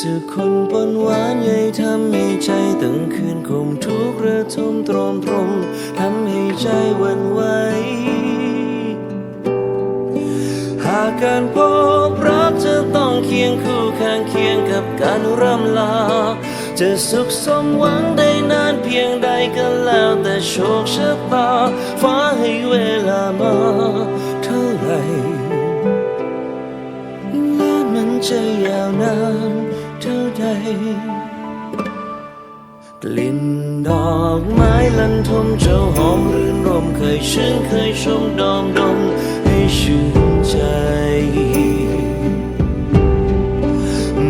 สุขคนปนหวานใหญ่ทำให้ใจตั้งคืนคมทุกข์ระทมตรอมตรมทำให้ใจวันไหวหากการพบรักจะต้องเคียงคู่ข้างเคียงกับการร่ำลา จะสุขสมหวังได้นานเพียงใดก็แล้วแต่โชคชะตาฟ้าให้เวลามาเท่าไหรและมันจะยาวนาน กลิ่นดอกไม้ลันทมเจ้าหอมรื่นรมเคยชื่นเคยชมดอมดมให้ชื่นใจ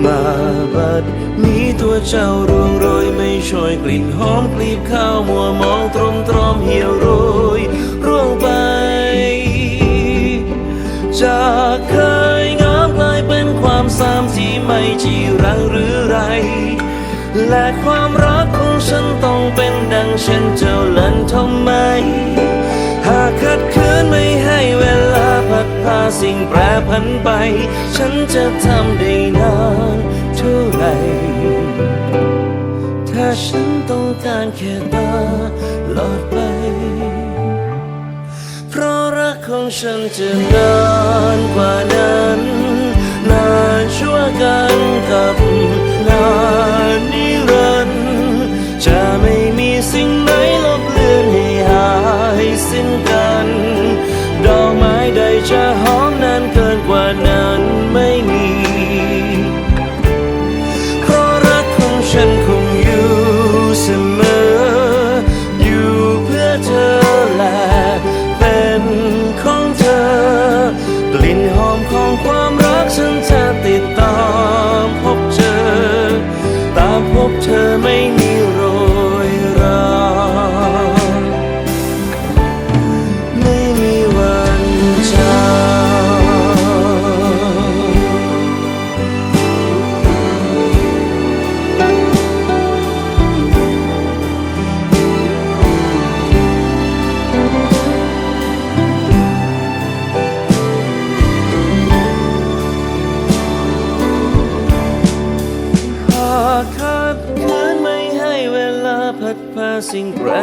มาบัดนี้ตัวเจ้าร่วงโรยไม่ช่วยกลิ่นหอมกลีบข้าวมัวมองตรมตรอมเหี่ยวรยร่ ที่จีรังหรือไร และความรักของฉันต้องเป็นดังเช่นเจ้าลันทำไม หากขัดขืนไม่ให้เวลาพัดพาสิ่งแปรผันไป ฉันจะทำได้นานเท่าไหร่ถ้าฉันต้องการแค่ตาหลอดไป เพราะรักของฉันจะนานกว่านั้น นานชั่ว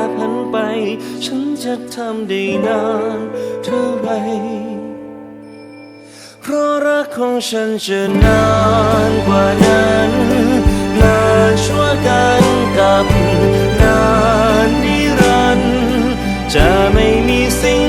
ากหันไป ฉันจะทำได้นานเท่าไหรเพราะรักของฉันจะนานกว่านั้นนานชั่วกันกับนานนิรันดร์จะไม่มีสิ่ง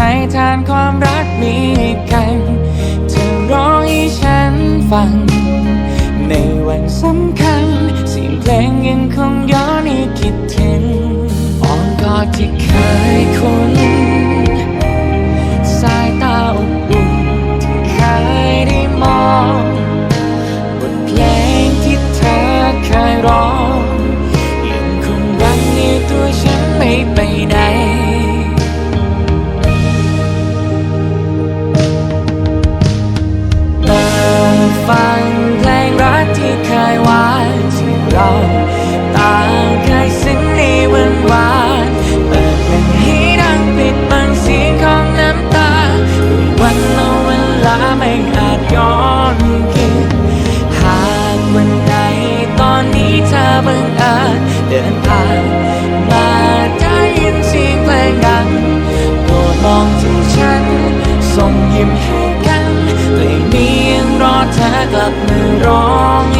ใช้ทานความรักมีกันเธอร้องให้ฉันฟัง กลับมือร้อง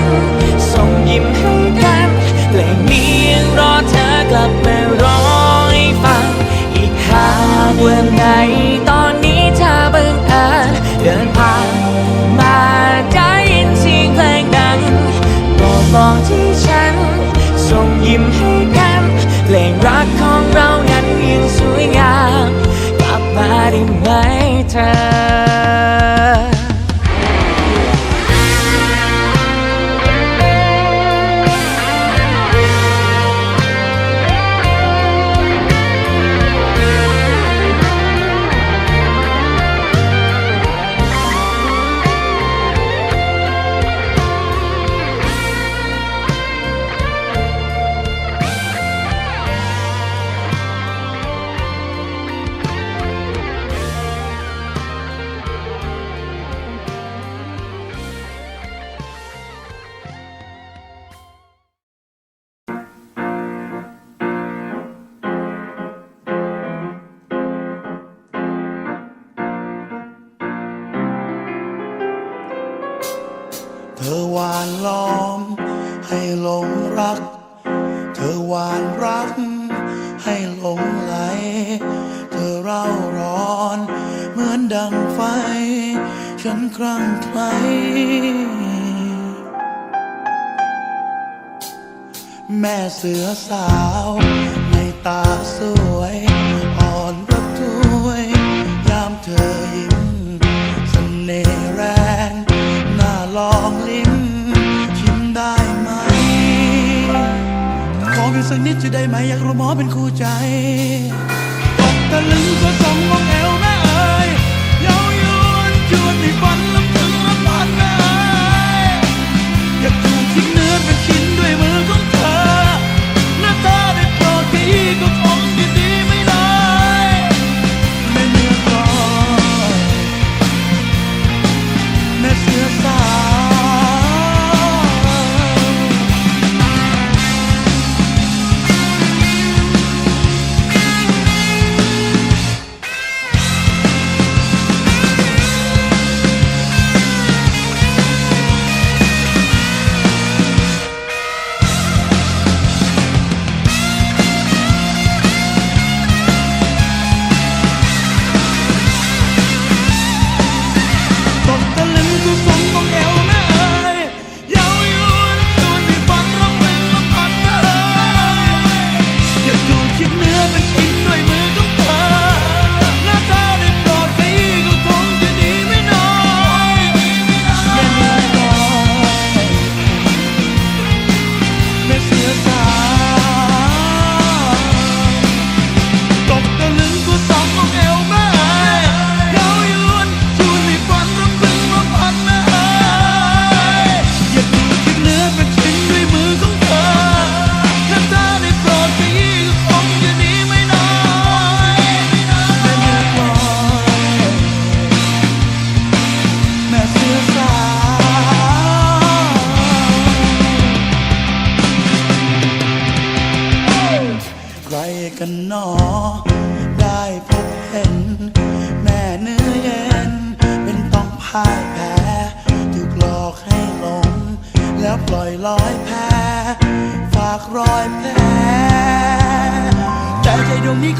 friend แม่เสือสาว ในตาสวย อ่อนระทวย ยามเธอยิ้มเสน่ห์แรงน่าลองลิ้มชิมได้ไหม ขอเพียงสักนิดจะได้ไหม อยากรู้หมอเป็นคู่ใจตกตะลึงก็สองมองเอวแม่เอ๋ยเย้ายวนจวนในฝันลำพึงลำพันแม่เอ๋ยอยากถูกทิ้งเนื้อเป็นชิ้นด้วยมือ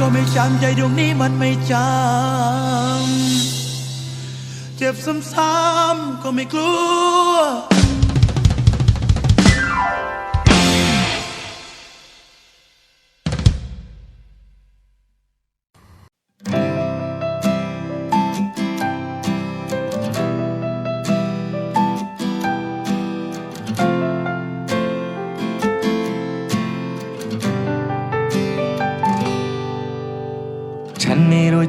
ก็ไม่จำใจดวงนี้มันไม่จำเจ็บซ้ำๆก็ไม่กลัว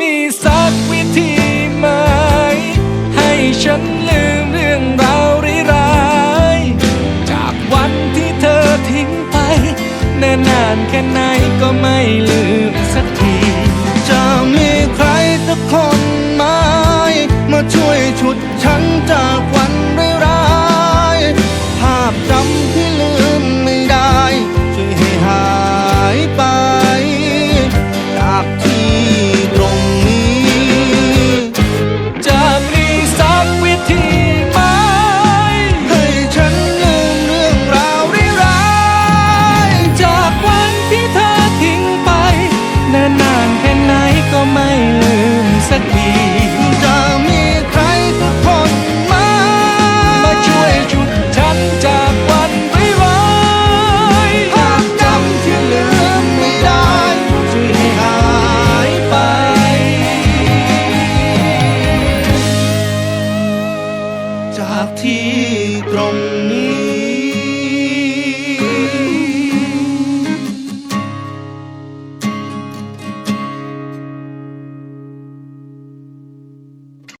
มีสักวิธีไหม ให้ฉันลืมเรื่องราวร้ายๆจากวันที่เธอทิ้งไปนานนานแค่ไหนก็ไม่ลืมสักที จะมีใครสักคนไหมมาช่วยชุดฉัน